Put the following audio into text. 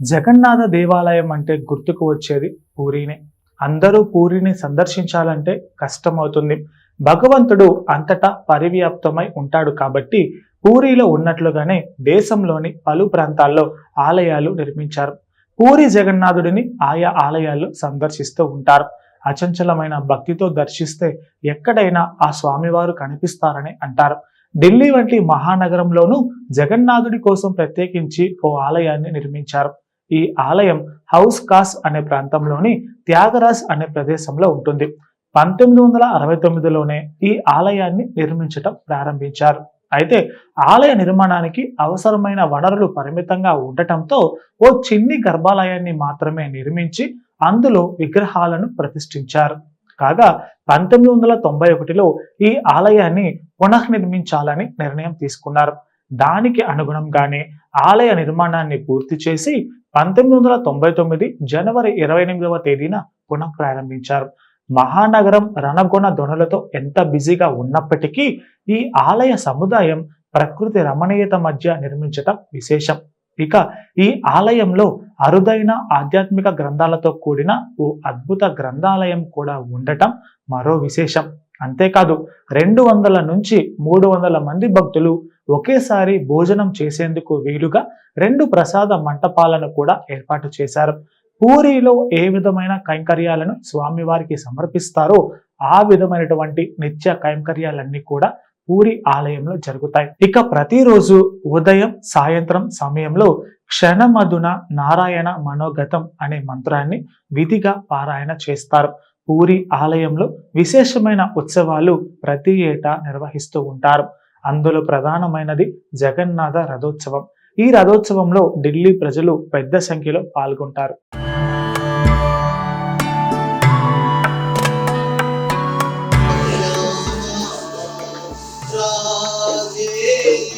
జగన్నాథ దేవాలయం అంటే గుర్తుకు వచ్చేది పూరినే. అందరూ పూరిని సందర్శించాలంటే కష్టమవుతుంది. భగవంతుడు అంతటా పరివ్యాప్తమై ఉంటాడు కాబట్టి పూరిలో ఉన్నట్లుగానే దేశంలోని పలు ప్రాంతాల్లో ఆలయాలు నిర్మించారు. పూరి జగన్నాథుడిని ఆయా ఆలయాల్లో సందర్శిస్తూ ఉంటారు. అచంచలమైన భక్తితో దర్శిస్తే ఎక్కడైనా ఆ స్వామివారు కనిపిస్తారని అంటారు. ఢిల్లీ వంటి మహానగరంలోనూ జగన్నాథుడి కోసం ప్రత్యేకించి ఓ ఆలయాన్ని నిర్మించారు. ఈ ఆలయం హౌస్ కాస్ అనే ప్రాంతంలోని త్యాగరాజ్ అనే ప్రదేశంలో ఉంటుంది. పంతొమ్మిది వందల అరవై తొమ్మిదిలోనే ఈ ఆలయాన్ని నిర్మించటం ప్రారంభించారు. అయితే ఆలయ నిర్మాణానికి అవసరమైన వనరులు పరిమితంగా ఉండటంతో ఓ చిన్ని గర్భాలయాన్ని మాత్రమే నిర్మించి అందులో విగ్రహాలను ప్రతిష్ఠించారు. కాగా పంతొమ్మిది వందల తొంభై ఒకటిలో ఈ ఆలయాన్ని పునఃనిర్మించాలని నిర్ణయం తీసుకున్నారు. దానికి అనుగుణంగానే ఆలయ నిర్మాణాన్ని పూర్తి చేసి పంతొమ్మిది వందల తొంభై తొమ్మిది జనవరి ఇరవై ఎనిమిదవ తేదీన పునః ప్రారంభించారు మహానగరం రణగొణ ధ్వనులతో ఎంత బిజీగా ఉన్నప్పటికీ ఈ ఆలయ సముదాయం ప్రకృతి రమణీయత మధ్య నిర్మించటం విశేషం. ఇక ఈ ఆలయంలో అరుదైన ఆధ్యాత్మిక గ్రంథాలతో కూడిన ఓ అద్భుత గ్రంథాలయం కూడా ఉండటం మరో విశేషం. అంతేకాదు రెండు వందల నుంచి మూడు వందల మంది భక్తులు ఒకేసారి భోజనం చేసేందుకు వీలుగా రెండు ప్రసాద మంటపాలను కూడా ఏర్పాటు చేశారు. పూరిలో ఏ విధమైన కైంకర్యాలను స్వామివారికి సమర్పిస్తారో ఆ విధమైనటువంటి నిత్య కైంకర్యాలన్నీ కూడా పూరి ఆలయంలో జరుగుతాయి. ఇక ప్రతిరోజు ఉదయం సాయంత్రం సమయంలో క్షణమధున నారాయణ మనోగతం అనే మంత్రాన్ని విధిగా పారాయణ చేస్తారు. పూరి ఆలయంలో విశేషమైన ఉత్సవాలు ప్రతి ఏటా నిర్వహిస్తూ ఉంటారు అందులో ప్రధానమైనది జగన్నాథ రథోత్సవం ఈ రథోత్సవంలో ఢిల్లీ ప్రజలు పెద్ద సంఖ్యలో పాల్గొంటారు Yeah.